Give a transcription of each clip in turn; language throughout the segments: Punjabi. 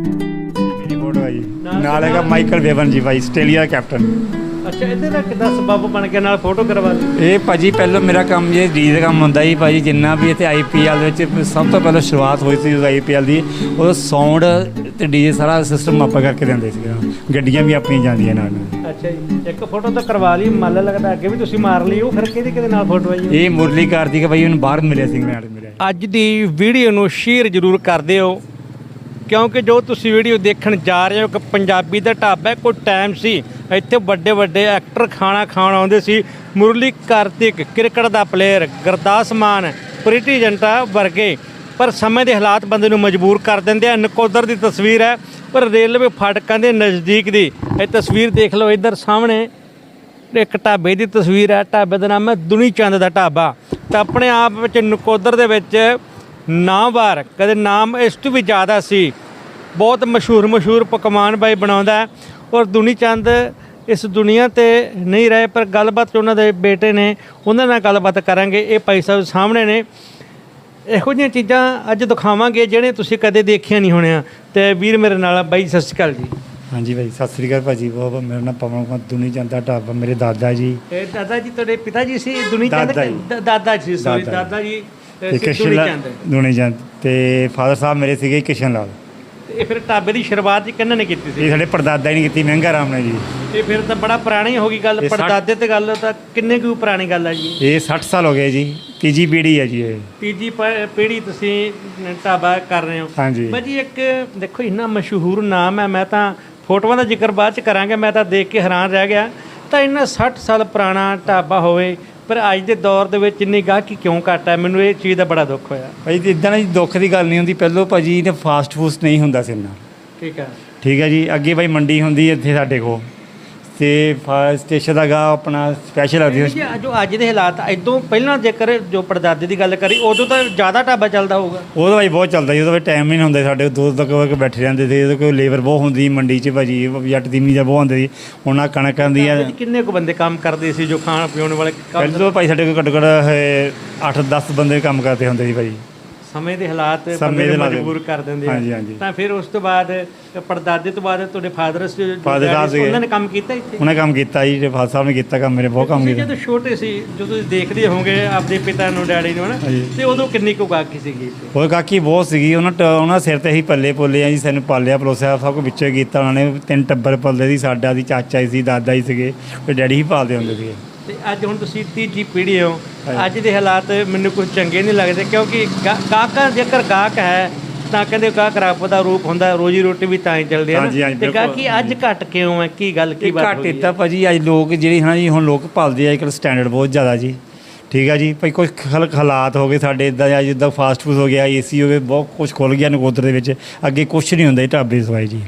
ਮੇਰੀ ਫੋਟੋ ਹੈ ਜੀ। ਨਾਲ ਹੈਗਾ ਮਾਈਕਲ ਵੇਵਨ ਜੀ ਭਾਈ ਆਸਟ੍ਰੇਲੀਆ ਦਾ ਕੈਪਟਨ। ਅੱਛਾ ਇਹਦੇ ਦਾ ਕਿੱਦਾਂ ਸਬੱਬ ਬਣ ਕੇ ਨਾਲ ਫੋਟੋ ਕਰਵਾ ਲਈ ਇਹ ਭਾਜੀ ਪਹਿਲਾਂ ਮੇਰਾ ਕੰਮ ਜੇ ਡੀ ਦਾ ਕੰਮ ਹੁੰਦਾ ਸੀ ਭਾਜੀ ਜਿੰਨਾ ਵੀ ਇੱਥੇ ਆਈਪੀਐਲ ਵਿੱਚ ਸਭ ਤੋਂ ਪਹਿਲਾਂ ਸ਼ੁਰੂਆਤ ਹੋਈ ਸੀ ਆਈਪੀਐਲ ਦੀ। ਉਹ ਸਾਊਂਡ ਤੇ ਡੀਜੇ ਸਾਰਾ ਸਿਸਟਮ ਆਪਾਂ ਕਰਕੇ ਦਿੰਦੇ ਸੀ ਗੱਡੀਆਂ ਵੀ ਆਪਣੀਆਂ ਜਾਂਦੀਆਂ ਨਾਲ। ਅੱਛਾ ਜੀ। ਇੱਕ ਫੋਟੋ ਤਾਂ ਕਰਵਾ ਲਈ ਮੰਨ ਲੱਗਦਾ ਅੱਗੇ ਵੀ ਤੁਸੀਂ ਮਾਰ ਲਈ ਉਹ ਫਿਰ ਕਿਹਦੇ ਕਿਹਦੇ ਨਾਲ ਫੋਟੋ ਆਈ ਇਹ ਮੁਰਲੀ ਕਾਰਤਿਕ ਭਾਈ ਉਹਨੂੰ ਬਾਹਰ ਮਿਲਿਆ ਸੀ ਇੰਗਲੈਂਡ 'ਚ ਮਿਲਿਆ। ਅੱਜ ਦੀ ਵੀਡੀਓ ਨੂੰ ਸ਼ੇਅਰ ਜ਼ਰੂਰ ਕਰ ਦਿਓ ਕਿਉਂਕਿ ਜੋ ਤੁਸੀਂ ਵੀਡੀਓ ਦੇਖਣ ਜਾ ਰਹੇ ਹੋ ਕਿ ਪੰਜਾਬੀ ਦਾ ਢਾਬਾ ਹੈ, ਕੋਈ ਟਾਈਮ ਸੀ। ਇੱਥੇ ਵੱਡੇ ਵੱਡੇ ਐਕਟਰ ਖਾਣਾ ਖਾਣ ਆਉਂਦੇ ਸੀ। ਮੁਰਲੀ ਕਾਰਤਿਕ ਕ੍ਰਿਕਟ ਦਾ ਪਲੇਅਰ ਗੁਰਦਾਸ ਮਾਨ ਪ੍ਰੀਤੀ ਜੰਟਾ ਵਰਗੇ। ਪਰ ਸਮੇਂ ਦੇ ਹਾਲਾਤ ਬੰਦੇ ਨੂੰ ਮਜਬੂਰ ਕਰ ਦਿੰਦੇ ਆ। ਨਕੋਦਰ ਦੀ ਤਸਵੀਰ ਹੈ, ਪਰ ਰੇਲਵੇ ਫਾਟਕਾਂ ਦੇ ਨਜ਼ਦੀਕ ਦੀ। ਇਹ ਤਸਵੀਰ ਦੇਖ ਲਓ, ਇੱਧਰ ਸਾਹਮਣੇ ਇੱਕ ਢਾਬੇ ਦੀ ਤਸਵੀਰ ਹੈ। ਢਾਬੇ ਦਾ ਨਾਮ ਹੈ ਦੁਨੀ ਚੰਦ ਦਾ ਢਾਬਾ। ਤਾਂ ਆਪਣੇ ਆਪ ਵਿੱਚ ਨਕੋਦਰ ਦੇ ਵਿੱਚ ਨਾਮਵਾਰ, ਕਦੇ ਨਾਮ ਇਸ ਤੋਂ ਵੀ ਜ਼ਿਆਦਾ ਸੀ। ਬਹੁਤ ਮਸ਼ਹੂਰ ਮਸ਼ਹੂਰ ਪਕਵਾਨ ਬਾਈ ਬਣਾਉਂਦਾ ਔਰ ਦੁਨੀ ਚੰਦ ਇਸ ਦੁਨੀਆ ਤੇ ਨਹੀਂ ਰਹੇ, ਪਰ ਗੱਲਬਾਤ ਉਹਨਾਂ ਦੇ ਬੇਟੇ ਨੇ, ਉਹਨਾਂ ਨਾਲ ਗੱਲਬਾਤ ਕਰਾਂਗੇ। ਇਹ ਭਾਈ ਸਾਹਿਬ ਸਾਹਮਣੇ ਨੇ। ਇਹੋ ਜਿਹੀਆਂ ਚੀਜ਼ਾਂ ਅੱਜ ਦਿਖਾਵਾਂਗੇ ਜਿਹੜੇ ਤੁਸੀਂ ਕਦੇ ਦੇਖੀਆਂ ਨਹੀਂ ਹੋਣੀਆਂ। ਤੇ ਵੀਰ ਮੇਰੇ ਨਾਲ ਆ, ਬਾਈ ਸਤਿ ਸ਼੍ਰੀ ਅਕਾਲ ਜੀ। ਹਾਂਜੀ ਭਾਈ ਸਤਿ ਸ੍ਰੀ ਅਕਾਲ ਭਾਜੀ ਬਹੁਤ ਮੇਰਾ ਨਾਮ ਪਵਨ ਕੁਮਾਰ ਦੁਨੀ ਜਾਂਦਾ ਢਾਬਾ ਮੇਰੇ ਦਾਦਾ ਜੀ। ਇਹ ਦਾਦਾ ਜੀ ਤੁਹਾਡੇ ਪਿਤਾ ਜੀ ਸੀ? ਦੁਨੀ ਚੰਦ ਦਾਦਾ ਜੀ। ਦਾਦਾ ਜੀ ਸੋਰੀ ਦਾਦਾ ਜੀ। ਤੇ ਸੀ ਕਿਸ਼ਨ ਦੁਨੀ ਲਾਲ ਚੰਦ ਦੁਨੀ ਚੰਦ ਤੇ ਫਾਦਰ ਸਾਹਿਬ ਮੇਰੇ ਸੀਗੇ ਕਿਸ਼ਨ ਲਾਲ ਤੇ ਇਹ ਫਿਰ ਢਾਬੇ ਦੀ ਸ਼ੁਰੂਆਤ ਜੀ ਕਿਹਨਾਂ ਨੇ ਕੀਤੀ ਸੀ? ਇਹ ਸਾਡੇ ਪਰਦਾਦਾ ਹੀ ਨਹੀਂ ਕੀਤੀ ਮਹਿੰਗਾ ਰਾਮ ਨੇ ਜੀ। ਇਹ ਫਿਰ ਤਾਂ ਬੜਾ ਪੁਰਾਣੀ ਹੋ ਗਈ ਗੱਲ ਇਹ ਸੱਠ- ਪੜਦਾਦੇ ਤੇ ਗੱਲ ਤਾਂ ਕਿੰਨੇ ਕੁ ਪੁਰਾਣੀ ਗੱਲ ਆ ਜੀ? ਇਹ 60 ਸਾਲ ਹੋ ਗਏ ਜੀ ਤੀਜੀ ਪੀੜ੍ਹੀ ਹੈ ਜੀ ਇਹ। ਤੀਜੀ ਪ- ਪੀੜ੍ਹੀ ਤੁਸੀਂ ਢਾਬਾ ਕਰ ਰਹੇ ਹੋ। ਹਾਂਜੀ। ਭਾਜੀ ਇੱਕ ਦੇਖੋ ਇੰਨਾ ਮਸ਼ਹੂਰ ਨਾਮ ਹੈ ਮੈਂ ਤਾਂ ਫੋਟੋਆਂ ਦਾ ਜ਼ਿਕਰ ਬਾਅਦ ਚ ਕਰਾਂਗੇ ਮੈਂ ਤਾਂ ਦੇਖ ਕੇ ਹੈਰਾਨ ਰਹਿ ਗਿਆ। ਤਾਂ ਇੰਨਾ 60 ਸਾਲ ਪੁਰਾਣਾ ਢਾਬਾ ਹੋਵੇ ਪਰ ਅੱਜ ਦੇ ਦੌਰ ਦੇ ਵਿੱਚ ਇੰਨੀ ਗਾਹਕੀ ਕਿਉਂ ਘੱਟ ਹੈ? ਮੈਨੂੰ ਇਹ ਚੀਜ਼ ਦਾ ਬੜਾ ਦੁੱਖ ਹੋਇਆ। ਭਾਈ ਤੇ ਇਦਾਂ ਦੀ ਦੁੱਖ ਦੀ ਗੱਲ ਨਹੀਂ ਹੁੰਦੀ। ਪਹਿਲੋਂ ਭਾਜੀ ਤੇ ਫਾਸਟ ਫੂਡ ਨਹੀਂ ਹੁੰਦਾ ਸੀ ਇੰਨਾ। ਠੀਕ ਹੈ। ਠੀਕ ਹੈ ਜੀ ਅੱਗੇ ਭਾਈ ਮੰਡੀ ਹੁੰਦੀ ਇੱਥੇ ਸਾਡੇ ਕੋਲ। ਤੇ ਫਾਸਟ ਸਟੇਸ਼ਨ ਦਾ ਗਾ ਆਪਣਾ ਸਪੈਸ਼ਲ ਆਦੀ ਜੀ। ਜੋ ਅੱਜ ਦੇ ਹਾਲਾਤ ਇਦੋਂ ਪਹਿਲਾਂ ਜੇਕਰ ਜੋ ਪੜਦਾਦੇ ਦੀ ਗੱਲ ਕਰੀ ਉਦੋਂ ਤਾਂ ਜ਼ਿਆਦਾ ਢਾਬਾ ਚੱਲਦਾ ਹੋਊਗਾ। ਉਹਦਾ ਭਾਈ ਬਹੁਤ ਚੱਲਦਾ ਜੀ ਉਹਦਾ ਭਾਈ ਟਾਈਮ ਨਹੀਂ ਹੁੰਦਾ ਸੀ ਸਾਡੇ ਦੋ ਤੱਕ ਵਰਗ ਬੈਠੇ ਰਹਿੰਦੇ ਸੀ ਉਹਦੇ ਕੋਈ ਲੇਬਰ ਬਹੁਤ ਹੁੰਦੀ ਸੀ ਮੰਡੀ 'ਚ ਭਾਜੀ ਜੱਟ ਦੀ ਮੀਜਾ ਬਹੁਤ ਹੁੰਦੇ ਸੀ ਉਹਨਾਂ ਕਣਕਾਂ ਦੀਆਂ ਜੀ ਕਿੰਨੇ ਕੁ ਬੰਦੇ ਕੰਮ ਕਰਦੇ ਸੀ ਜੋ ਖਾਣ ਪੀਣ ਵਾਲੇ ਕੰਮ- ਪਹਿਲਾਂ ਭਾਈ ਸਾਡੇ ਕੋਲ ਘੱਟੋ ਘੱਟ 8-10 ਬੰਦੇ ਕੰਮ ਕਰਦੇ ਹੁੰਦੇ ਸੀ ਭਾਜੀ। ਸਮੇਂ ਦੇ ਹਾਲਾਤ ਬੰਦੇ ਨੂੰ। ਮਜਬੂਰ ਕਰ ਦਿੰਦੇ ਆ। ਤਾਂ ਫਿਰ ਉਸ ਤੋਂ ਬਾਅਦ ਪੜਦਾਦੇ ਤੋਂ ਬਾਅਦ ਤੁਹਾਡੇ ਫਾਦਰ ਜੋ। ਉਹਨਾਂ ਨੇ ਕੰਮ ਕੀਤਾ ਇੱਥੇ ਉਹਨੇ ਕੰਮ ਕੀਤਾ ਜੀ ਫਾਦਰ ਸਾਹਿਬ ਨੇ ਕੀਤਾ ਕੰਮ ਮੇਰੇ ਬਹੁਤ ਕੰਮ ਕੀਤਾ ਜਦੋਂ ਛੋਟੇ ਸੀ ਜਦੋਂ ਤੁਸੀਂ ਦੇਖਦੇ ਹੋਵੋਗੇ ਆਪਦੇ ਪਿਤਾ ਨੂੰ ਡੈਡੀ ਨੂੰ ਹਨਾ। ਤੇ ਉਦੋਂ ਕਿੰਨੀ ਕੁ ਗਾਹਕੀ ਸੀਗੀ ਉਹ ਕਾਕੀ ਬਹੁਤ ਸੀਗੀ ਉਹਨਾਂ ਉਹਨਾਂ ਸਿਰ ਤੇ ਹੀ ਪੱਲੇ ਪੋਲੇ ਆ ਜੀ ਸਾਨੂੰ ਪਾਲਿਆ ਪਲੋਸਿਆ ਸਭ ਕੁਝ ਵਿੱਚੇ ਕੀਤਾ ਉਹਨਾਂ ਨੇ ਤਿੰਨ ਟੱਬਰ ਪੱਲੇ ਦੀ ਸਾਡਾ ਦੀ ਚਾਚਾ ਹੀ ਸੀ ਦਾਦਾ ਹੀ ਸੀਗੇ ਤੇ ਡੈਡੀ ਹੀ ਪਾਲਦੇ ਹੁੰਦੇ ਸੀਗੇ ਤੇ ਅੱਜ ਹੁਣ ਤੁਸੀਂ ਤੀਜੀ ਪੀੜ੍ਹੀ ਹੋ। ਅੱਜ ਦੇ ਹਾਲਾਤ ਮੈਨੂੰ ਕੁਝ ਚੰਗੇ ਨਹੀਂ ਲੱਗਦੇ ਕਿਉਂਕਿ ਗਾਹਕਾਂ ਜੇਕਰ ਗਾਹਕ ਹੈ ਤਾਂ ਕਹਿੰਦੇ ਗਾਹਕ ਰੱਬ ਦਾ ਰੂਪ ਹੁੰਦਾ ਰੋਜੀ ਰੋਟੀ ਵੀ ਤਾਂ ਹੀ ਚੱਲਦੀ ਹੈ ਤੇ। ਗਾਹਕੀ ਅੱਜ ਘਟ ਕਿਉਂ ਹੈ? ਕੀ ਗੱਲ ਕੀ ਇਹ ਬਾਤ ਘੱਟ ਹੋ ਗਈ ਇੱਦਾਂ ਭਾਜੀ ਅੱਜ ਲੋਕ ਜਿਹੜੇ ਹਾਂ ਜੀ ਹੁਣ ਲੋਕ ਪਾਲਦੇ ਆ ਅੱਜਕੱਲ ਸਟੈਂਡਰਡ ਬਹੁਤ ਜ਼ਿਆਦਾ ਜੀ। ਠੀਕ ਆ ਜੀ ਭਾਈ ਕੁਝ ਖਲਕ ਹਾਲਾਤ ਹੋ ਗਏ ਸਾਡੇ ਇਦਾਂ ਜਾਂ ਜਿੱਦਾਂ ਫਾਸਟ ਫੂਡ ਹੋ ਗਿਆ ਏਸੀ ਹੋ ਗਏ ਬਹੁਤ ਕੁਝ ਖੁੱਲ ਗਿਆ ਨਕੋਦਰ ਦੇ ਵਿੱਚ। ਅੱਗੇ ਕੁਝ ਨਹੀਂ ਹੁੰਦਾ ਜੀ ਢਾਬੇ ਸਵਾਈ ਜੀ।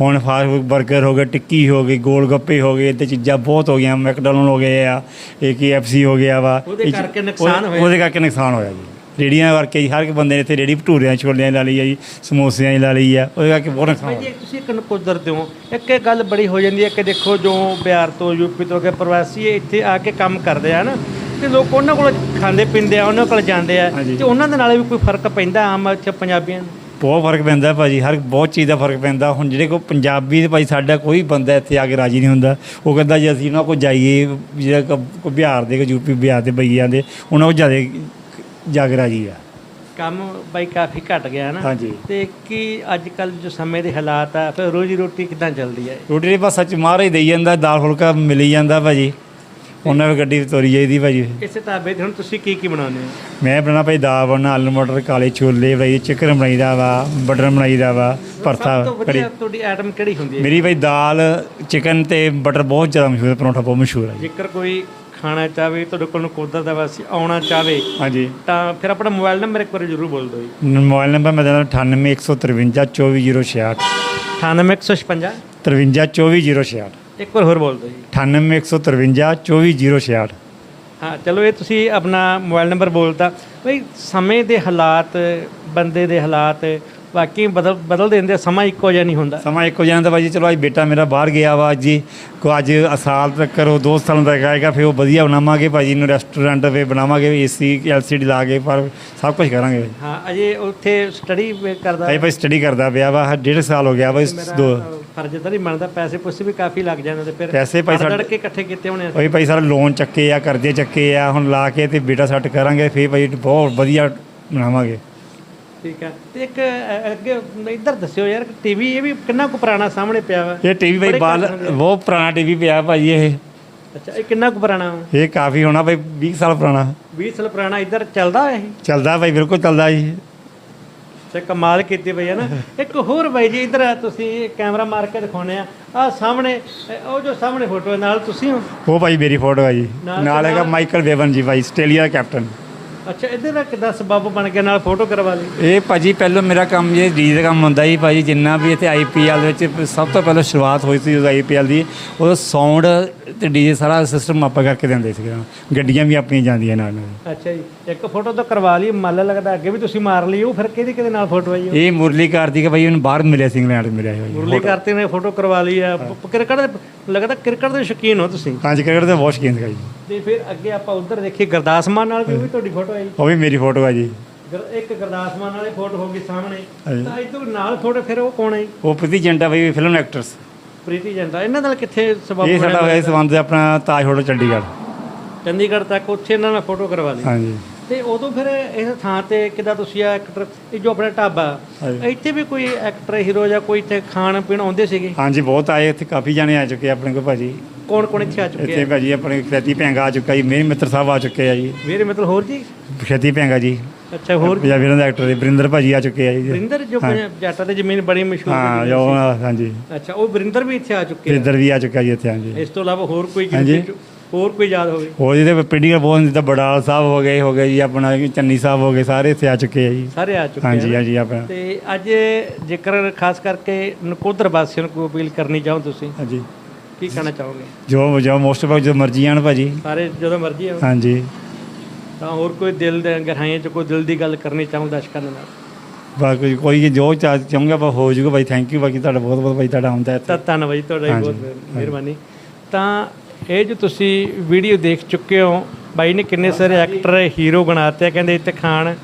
ਹੁਣ ਫਾਸਟ ਫੂਡ 버ਗਰ ਹੋ ਗਏ ਟਿੱਕੀ ਹੋ ਗਈ ਗੋਲ ਗੱਪੇ ਹੋ ਗਏ ਤੇ ਚੀਜ਼ਾਂ ਬਹੁਤ ਹੋ ਗਈਆਂ ਮੈਕਡੋਨਲਡ ਹੋ ਗਏ ਆ KFC ਹੋ ਗਿਆ ਵਾ ਉਹਦੇ ਕਰਕੇ ਨੁਕਸਾਨ ਹੋਇਆ। ਉਹਦੇ ਕਰਕੇ ਨੁਕਸਾਨ ਹੋਇਆ ਜੀ ਰੇੜੀਆਂ ਕਰਕੇ ਜੀ ਹਰ ਇੱਕ ਬੰਦੇ ਨੇ ਇੱਥੇ ਰੇੜੀ ਭਟੂਰਿਆਂ ਛੋਲਿਆਂ ਲਾ ਲਈ ਆ ਜੀ ਸਮੋਸਿਆਂ ਦੀ ਲਾ ਲਈ ਆ ਉਹਦੇ ਕਰਕੇ ਬਹੁਤ ਨੁਕਸਾਨ ਹੋਇਆ ਜੀ ਤੁਸੀਂ ਇੱਕ ਨਕੋਦਰ ਦੇ ਹੋ ਇੱਕ ਇਹ ਗੱਲ ਬੜੀ ਹੋ ਜਾਂਦੀ ਹੈ ਕਿ ਦੇਖੋ ਜੋ ਬਿਹਾਰ ਤੋਂ ਯੂਪੀ ਤੋਂ ਕੇ ਪ੍ਰਵਾਸੀ ਇੱਥੇ ਆ ਕੇ ਕੰਮ ਕਰਦੇ ਆ ਨਾ ਤੇ ਲੋਕ ਉਹਨਾਂ ਕੋਲ ਖਾਂਦੇ ਪੀਂਦੇ ਆ ਉਹਨਾਂ ਕੋਲ ਜਾਂਦੇ ਆ। ਤੇ ਉਹਨਾਂ ਦੇ ਨਾਲ ਵੀ ਕੋਈ ਫ਼ਰਕ ਪੈਂਦਾ ਆਮ ਇੱਥੇ ਪੰਜਾਬੀਆਂ ਨੂੰ ਬਹੁਤ ਫ਼ਰਕ ਪੈਂਦਾ ਭਾਜੀ ਹਰ ਬਹੁਤ ਚੀਜ਼ ਦਾ ਫ਼ਰਕ ਪੈਂਦਾ। ਹੁਣ ਜਿਹੜੇ ਕੋ ਪੰਜਾਬੀ ਦੇ ਭਾਈ ਸਾਡਾ ਕੋਈ ਬੰਦਾ ਇੱਥੇ ਆ ਕੇ ਰਾਜੀ ਨਹੀਂ ਹੁੰਦਾ। ਉਹ ਕਹਿੰਦਾ ਜੀ ਅਸੀਂ ਉਹਨਾਂ ਕੋਲ ਜਾਈਏ ਜਿਹੜਾ ਕੋ ਕੋ ਬਿਹਾਰ ਦੇ ਕੋ ਯੂਪੀ ਬਿਹਾਰ ਦੇ ਬਈਆਂ ਦੇ ਉਹਨਾਂ ਕੋਲ ਜ਼ਿਆਦਾ ਜਾ ਕੇ ਰਾਜੀ ਆ। ਕੰਮ ਬਾਈ ਕਾਫੀ ਘਟ ਗਿਆ ਨਾ। ਹਾਂਜੀ। ਤੇ ਕੀ ਅੱਜ ਕੱਲ ਜੋ ਸਮੇਂ ਦੇ ਹਾਲਾਤ ਆ ਫਿਰ ਰੋਜੀ ਰੋਟੀ ਕਿਦਾਂ ਚੱਲਦੀ ਹੈ ਰੋਟੀ ਦੇ ਬਸ ਸੱਚ ਮਾਰ ਹੀ ਦੇਈ ਜਾਂਦਾ ਦਾਲ ਫੁਲਕਾ ਮਿਲੀ ਜਾਂਦਾ ਭਾਜੀ। ਉਹਨਾਂ ਵੀ ਗੱਡੀ ਤੋਰੀ ਜਾਈਦੀ ਭਾਜੀ। ਇਸੇ ਤਾਬੇ ਤੇ ਹੁਣ ਤੁਸੀਂ ਕੀ ਕੀ ਬਣਾਉਂਦੇ ਹੋ? ਮੈਂ ਬਣਾ ਭਾਈ ਦਾਲ ਬਣਾ ਆਲੂ ਮਟਰ ਕਾਲੇ ਛੋਲੇ ਭਾਈ ਚਿਕਨ ਬਣਾਈਦਾ ਵਾ ਬਟਰ ਬਣਾਈਦਾ ਵਾ ਸਭ ਤੋਂ ਕੜੀ। ਵਧੀਆ ਤੁਹਾਡੀ ਆਈਟਮ ਕਿਹੜੀ ਹੁੰਦੀ ਹੈ? ਮੇਰੀ ਭਾਈ ਦਾਲ ਚਿਕਨ ਤੇ ਬਟਰ ਬਹੁਤ ਜ਼ਿਆਦਾ ਮਸ਼ਹੂਰ ਹੈ ਪਰੌਂਠਾ ਬਹੁਤ ਮਸ਼ਹੂਰ ਹੈ ਜੀ। ਜੇਕਰ ਕੋਈ ਖਾਣਾ ਚਾਹਵੇ ਤੁਹਾਡੇ ਕੋਲ ਨਕੋਦਰ ਦਾ ਵਾਸੀ ਆਉਣਾ ਚਾਹਵੇ ਹਾਂਜੀ। ਤਾਂ ਫਿਰ ਆਪਣਾ ਮੋਬਾਈਲ ਨੰਬਰ ਇੱਕ ਵਾਰੀ ਜ਼ਰੂਰ ਬੋਲ ਦਿਓ ਜੀ। ਮੋਬਾਈਲ ਨੰਬਰ ਮੇਰਾ 9815542066 98156 53242066 ਇੱਕ ਵਾਰ ਹੋਰ ਬੋਲ ਦਿਓ ਜੀ। 9815542066 ਹਾਂ ਚਲੋ ਇਹ ਤੁਸੀਂ ਆਪਣਾ ਮੋਬਾਈਲ ਨੰਬਰ ਬੋਲਤਾ ਬਈ ਸਮੇਂ ਦੇ ਹਾਲਾਤ ਬੰਦੇ ਦੇ ਹਾਲਾਤ ਬਾਕੀ ਬਦਲ ਬਦਲ ਦਿੰਦੇ ਸਮਾਂ ਇੱਕੋ ਜਿਹਾ ਨਹੀਂ ਹੁੰਦਾ। ਸਮਾਂ ਇੱਕੋ ਜਿਹਾ ਤਾਂ ਭਾਜੀ ਚਲੋ ਅੱਜ ਬੇਟਾ ਮੇਰਾ ਬਾਹਰ ਗਿਆ ਵਾ ਅੱਜ ਹੀ ਕੋ ਅੱਜ ਸਾਲ ਤੱਕ ਉਹ ਦੋ ਸਾਲਾਂ ਤੱਕ ਆਏਗਾ ਫਿਰ ਉਹ ਵਧੀਆ ਬਣਾਵਾਂਗੇ। ਭਾਜੀ ਨੂੰ ਰੈਸਟੋਰੈਂਟ ਵੇ ਬਣਾਵਾਂਗੇ ਏਸੀ ਐਲਸੀਡੀ ਲਾ ਕੇ ਪਰ ਸਭ ਕੁਝ ਕਰਾਂਗੇ ਹਾਂ ਅਜੇ ਉੱਥੇ ਸਟੱਡੀ ਕਰਦਾ। ਭਾਈ ਭਾਈ ਸਟੱਡੀ ਕਰਦਾ ਪਿਆ ਵਾ ਡੇਢ ਸਾਲ ਹੋ ਗਿਆ ਵਾ ਦੋ ਫਰਜ਼ ਤਾਂ ਨਹੀਂ ਬਣਦਾ ਪੈਸੇ ਪੁੱਸੇ ਵੀ ਕਾਫੀ ਲੱਗ ਜਾਂਦੇ ਤੇ ਫਿਰ ਪੈਸੇ ਭਾਈ ਸਾਡੇ- ਕੇ ਇਕੱਠੇ ਕੀਤੇ ਹੋਣੇ ਆ। ਭਾਈ ਭਾਈ ਸਾਰਾ ਲੋਨ ਚੱਕੇ ਆ ਕਰਜ਼ੇ ਚੱਕੇ ਆ ਹੁਣ ਲਾ ਕੇ ਤੇ ਬੇਟਾ ਸੈੱਟ ਕਰਾਂਗੇ ਫਿਰ ਭਾਈ ਬਹੁਤ ਵਧੀਆ ਬਣਾਵਾਂਗੇ। ਠੀਕ ਹੈ ਤੇ ਇੱਕ ਅ, ਅੱਗੇ ਇੱਧਰ ਦੱਸਿਓ ਯਾਰ ਟੀਵੀ ਇਹ ਵੀ ਕਿੰਨਾ ਕੁ ਪੁਰਾਣਾ ਸਾਹਮਣੇ ਪਿਆ ਵਾ? ਇਹ ਟੀਵੀ ਭਾਈ ਬੜੇ ਬਾਲ ਘੱਟ ਹੁੰਦੇ ਆ। ਬਹੁਤ ਪੁਰਾਣਾ ਟੀਵੀ ਪਿਆ ਭਾਜੀ ਇਹ। ਅੱਛਾ ਇਹ ਕਿੰਨਾ ਕੁ ਪੁਰਾਣਾ ਵਾ? ਇਹ ਕਾਫੀ ਹੋਣਾ ਭਾਈ 20 ਸਾਲ ਪੁਰਾਣਾ। 20 ਸਾਲ ਪੁਰਾਣਾ ਇੱਧਰ ਚੱਲਦਾ ਇਹ? ਚੱਲਦਾ ਭਾਈ ਬਿਲਕੁਲ ਚੱਲਦਾ ਜੀ। ਤੇ ਕਮਾਲ ਕੀਤੀ ਪਈ ਹੈ ਨਾ। ਇੱਕ ਹੋਰ ਬਾਈ ਜੀ ਇੱਧਰ ਤੁਸੀਂ ਕੈਮਰਾ ਮਾਰ ਕੇ ਦਿਖਾਉਣੇ ਆ। ਆ ਸਾਹਮਣੇ ਉਹ ਜੋ ਸਾਹਮਣੇ ਫੋਟੋ ਨਾਲ ਤੁਸੀਂ ਹੋ? ਉਹ ਭਾਈ ਮੇਰੀ ਫੋਟੋ ਹੈ ਜੀ। ਨਾਲ ਹੈਗਾ ਮਾਈਕਲ ਵੇਵਨ ਜੀ ਭਾਈ ਆਸਟ੍ਰੇਲੀਆ ਕੈਪਟਨ। ਅੱਛਾ ਇੱਧਰ ਦਾ ਕਿੱਦਾਂ ਸਬੱਬ ਬਣ ਕੇ ਨਾਲ ਫੋਟੋ ਕਰਵਾ ਲਈ। ਇਹ ਭਾਜੀ ਪਹਿਲਾਂ ਮੇਰਾ ਕੰਮ ਇਹ ਡੀ ਦਾ ਕੰਮ ਹੁੰਦਾ ਸੀ ਭਾਜੀ ਜਿੰਨਾ ਵੀ ਇੱਥੇ ਆਈਪੀਐਲ ਵਿੱਚ ਸਭ ਤੋਂ ਪਹਿਲਾਂ ਸ਼ੁਰੂਆਤ ਹੋਈ ਸੀ ਜਦੋਂ ਆਈਪੀਐਲ ਦੀ। ਉਦੋਂ ਸਾਊਂਡ ਤੇ ਡੀਜੇ ਸਾਰਾ ਸਿਸਟਮ ਆਪਾਂ ਕਰਕੇ ਦਿੰਦੇ ਸੀਗੇ। ਗੱਡੀਆਂ ਵੀ ਆਪਣੀਆਂ ਜਾਂਦੀਆਂ ਨਾਲ ਨਾਲ। ਅੱਛਾ ਜੀ ਇੱਕ ਫੋਟੋ ਤਾਂ ਕਰਵਾ ਲਈ ਮੱਲ ਲੱਗਦਾ ਅੱਗੇ ਵੀ ਤੁਸੀਂ ਮਾਰ ਲਈ ਉਹ ਫਿਰ ਕਿਹਦੀ ਕਿਹਦੇ ਨਾਲ ਫੋਟੋ ਆਈ ਉਹ? ਇਹ ਮੁਰਲੀ ਕਾਰ ਦੀ ਕਿ ਭਾਈ ਉਹਨੂੰ ਬਾਹਰ ਮਿਲਿਆ ਸੀ ਇੰਗਲੈਂਡ ਮਿਲਿਆ ਸੀ ਭਾਈ। ਮੁਰਲੀ ਕਰਤੇ ਨੇ ਫੋਟੋ ਕਰਵਾ ਲਈ ਆ। ਕ੍ਰਿਕਟ ਲੱਗਦਾ ਕ੍ਰਿਕਟ ਦੇ ਸ਼ੌਕੀਨ ਹੋ ਤੁਸੀਂ। ਹਾਂਜੀ ਕ੍ਰਿਕਟ ਦੇ ਬਹੁਤ ਸ਼ੌਕੀਨ ਸੀਗਾ ਜੀ ਤੇ ਫਿਰ ਅੱਗੇ ਆਪਾਂ ਉਧਰ ਦੇਖੀਏ ਗੁਰਦਾਸ ਮਾਨ ਨਾਲ ਵੀ ਉਹ ਵੀ ਤੁਹਾਡੀ ਫੋਟੋ ਆਈ। ਉਹ ਵੀ ਮੇਰੀ ਫੋਟੋ ਹੈ ਜੀ। ਗੁਰ- ਇੱਕ ਗੁਰਦਾਸ ਮਾਨ ਵਾਲੀ ਫੋਟੋ ਹੋ ਗਈ ਸਾਹਮਣੇ। ਹਾਂਜੀ। ਤਾਂ ਇਹ ਤੋਂ ਨਾਲ ਫੋਟੋ ਫਿਰ ਉਹ ਕੌਣ ਹੈ? ਉਹ ਪ੍ਰਤੀ ਜੰਟਾ ਭਾਈ ਫਿਲਮ ਐਕਟਰਸ ਪ੍ਰੀਤੀ ਜੰਟਾ ਇਹਨਾਂ ਨਾਲ ਕਿੱਥੇ ਸਬਬ ਇਹ ਸਾਡਾ ਹੋਇਆ ਸੰਬੰਧ ਆਪਣਾ ਤਾਜ ਹੋਟਲ ਚੰਡੀਗੜ੍ਹ। ਚੰਡੀਗੜ੍ਹ ਤੱਕ ਉੱਥੇ ਇਹਨਾਂ ਨਾਲ ਫੋਟੋ ਕਰਵਾ ਲਈ। ਹਾਂਜੀ ਤੇ ਉਦੋਂ ਫਿਰ ਇਸ ਥਾਂ ਤੇ ਕਿਦਾਂ ਤੁਸੀਂ ਆ ਐਕਟਰ ਇਹ ਜੋ ਆਪਣਾ ਢਾਬਾ। ਇੱਥੇ ਵੀ ਕੋਈ ਐਕਟਰ ਹੀਰੋ ਜਾਂ ਕੋਈ ਇੱਥੇ ਖਾਣ ਪੀਣ ਆਉਂਦੇ ਸੀਗੇ? ਹਾਂਜੀ ਬਹੁਤ ਆਏ ਇੱਥੇ ਕਾਫੀ ਜਾਣੇ ਆ ਚੁੱਕੇ ਆਪਣੇ ਕੋਲ ਭਾਜੀ। ਕੌਣ ਕੌਣ ਇੱਥੇ ਆ ਚੁੱਕੇ ਇੱਥੇ ਭਾਜੀ ਆਪਣੇ ਖੇਤੀ ਭੈਂਗਾ ਆ ਚੁੱਕਾ ਜੀ ਮੇਰੇ ਮਿੱਤਰ ਸਾਹਿਬ ਆ ਚੁੱਕੇ ਆ ਜੀ। ਮੇਰੇ ਮਤਲਬ ਹੋਰ ਜੀ? ਖੇਤੀ ਭੈਂਗਾ ਜੀ। ਅੱਛਾ ਹੋਰ ਪੰਜਾਬੀ ਦੇ ਐਕਟਰ ਦੇ ਵਰਿੰਦਰ ਭਾਜੀ ਆ ਚੁੱਕੇ ਆ ਜੀ। ਵਰਿੰਦਰ ਜੋ ਜੱਟਾਂ ਦੀ ਜ਼ਮੀਨ ਬੜੀ ਮਸ਼ਹੂਰ ਹਾਂ ਹੈ ਜੋ ਹਾਂਜੀ। ਅੱਛਾ ਉਹ ਵਰਿੰਦਰ ਵੀ ਇੱਥੇ ਆ ਚੁੱਕੇ ਇੱਧਰ ਵੀ ਆ ਚੁੱਕਾ ਜੀ ਇੱਥੇ ਹਾਂਜੀ। ਇਸ ਤੋਂ ਇਲਾਵਾ ਹੋਰ ਕੋਈ ਹੋਰ ਕੋਈ ਯਾਦ ਹੋਵੇ? ਹੋਰ ਜਿਹਦੇ ਪਿੰਡੀਆਂ ਬਹੁਤ ਜਿੱਦਾਂ ਬੜਾਲ ਸਾਹਿਬ ਹੋ ਗਏ ਹੋ ਗਏ ਜੀ ਆਪਣਾ ਚੰਨੀ ਸਾਹਿਬ ਹੋ ਗਏ ਸਾਰੇ ਇੱਥੇ ਆ ਚੁੱਕੇ ਆ ਜੀ। ਸਾਰੇ ਆ ਚੁੱਕੇ ਆ ਹਾਂਜੀ। ਹਾਂਜੀ ਆਪਣਾ। ਤੇ ਅੱਜ ਜੇਕਰ ਖਾਸ ਕਰਕੇ ਨਕੋਦਰ ਵਾਸੀਆਂ ਨੂੰ ਕੋਈ ਅਪੀਲ ਕਰਨੀ ਚਾਹੋ ਤੁਸੀਂ? ਹਾਂਜੀ। ਕੀ ਕਹਿਣਾ ਚਾਹੋਗੇ? ਜੋ ਜੋ ਮੋਸਟ ਆਫ ਜੋ ਮਰਜ਼ੀ ਆਣ ਭਾਜੀ। ਸਾਰੇ ਜਦੋਂ ਮਰਜ਼ੀ ਆਓ ਹਾਂਜੀ। ਤਾਂ ਹੋਰ ਕੋਈ ਦਿਲ ਦੇ ਗਹਿਰਾਈਆਂ 'ਚ ਕੋਈ ਦਿਲ ਦੀ ਗੱਲ ਕਰਨੀ ਚਾਹੋ ਦਰਸ਼ਕਾਂ ਨਾਲ? ਬਾਕੀ ਕੋਈ ਜੋ ਚਾਹ ਚਾਹੂੰਗਾ ਆਪਾਂ ਹੋ ਜਾਊਗਾ ਭਾਈ ਥੈਂਕ ਯੂ ਬਾਕੀ ਤੁਹਾਡਾ ਬਹੁਤ ਬਹੁਤ ਭਾਈ ਤੁਹਾਡਾ ਆਉਂਦਾ ਇੱਥੇ। ਤਾਂ ਧੰਨਵਾਦ ਜੀ ਤੁਹਾਡਾ ਬਹੁਤ ਮਿਹਰਬਾਨੀ। ਤਾਂ ਇਹ ਜੋ ਤੁਸੀਂ ਵੀਡੀਓ ਦੇਖ ਚੁੱਕੇ ਹੋ, ਬਾਈ ਨੇ ਕਿੰਨੇ ਸਾਰੇ ਐਕਟਰ ਹੀਰੋ ਬਣਾਤੇ ਆ, ਕਹਿੰਦੇ ਇੱਥੇ ਖਾਣ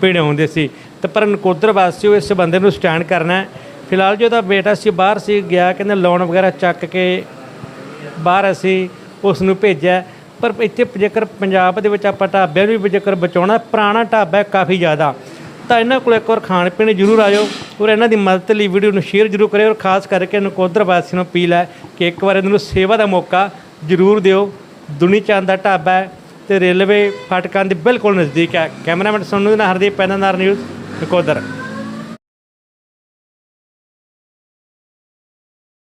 ਪੀਣੇ ਹੁੰਦੇ ਸੀ। ਤੇ ਪਰ ਨਕੋਦਰ ਵਾਸੀਓ ਇਸ ਬੰਦੇ ਨੂੰ ਸਟੈਂਡ ਕਰਨਾ ਹੈ। ਫਿਲਹਾਲ ਜੋ ਉਹਦਾ ਬੇਟਾ ਸੀ ਬਾਹਰ ਸੀ, ਗਿਆ, ਕਹਿੰਦੇ ਲੋਨ ਵਗੈਰਾ ਚੱਕ ਕੇ ਬਾਹਰ ਅਸੀਂ ਉਸ ਨੂੰ ਭੇਜਿਆ ਪਰ ਇੱਥੇ ਜੇਕਰ ਪੰਜਾਬ ਦੇ ਵਿੱਚ ਆਪਾਂ ਢਾਬਿਆਂ ਨੂੰ ਵੀ ਜੇਕਰ ਬਚਾਉਣਾ ਪੁਰਾਣਾ ਢਾਬਾ ਕਾਫੀ ਜ਼ਿਆਦਾ। ਤਾਂ ਇਹਨਾਂ ਕੋਲ ਇੱਕ ਵਾਰ ਖਾਣ ਪੀਣ ਜ਼ਰੂਰ ਆਇਓ ਔਰ ਇਹਨਾਂ ਦੀ ਮਦਦ ਲਈ ਵੀਡੀਓ ਨੂੰ ਸ਼ੇਅਰ ਜ਼ਰੂਰ ਕਰਿਓ ਔਰ ਖਾਸ ਕਰਕੇ ਨਕੋਦਰ ਵਾਸੀਆਂ ਨੂੰ ਅਪੀਲ ਹੈ ਕਿ ਇੱਕ ਵਾਰ ਇਹਨਾਂ ਨੂੰ ਸੇਵਾ ਦਾ ਮੌਕਾ ਜ਼ਰੂਰ ਦਿਓ। ਦੁਨੀ ਚੰਦ ਦਾ ਢਾਬਾ ਹੈ ਤੇ ਰੇਲਵੇ ਫਾਟਕਾਂ ਦੇ ਬਿਲਕੁਲ ਨਜ਼ਦੀਕ ਹੈ। ਕੈਮਰਾਮੈਨ ਸੋਨੂ ਦੇ ਨਾਲ ਹਰਦੀਪ ਪੈਨਨਾਰ ਨਿਊਜ਼, ਨਕੋਦਰ।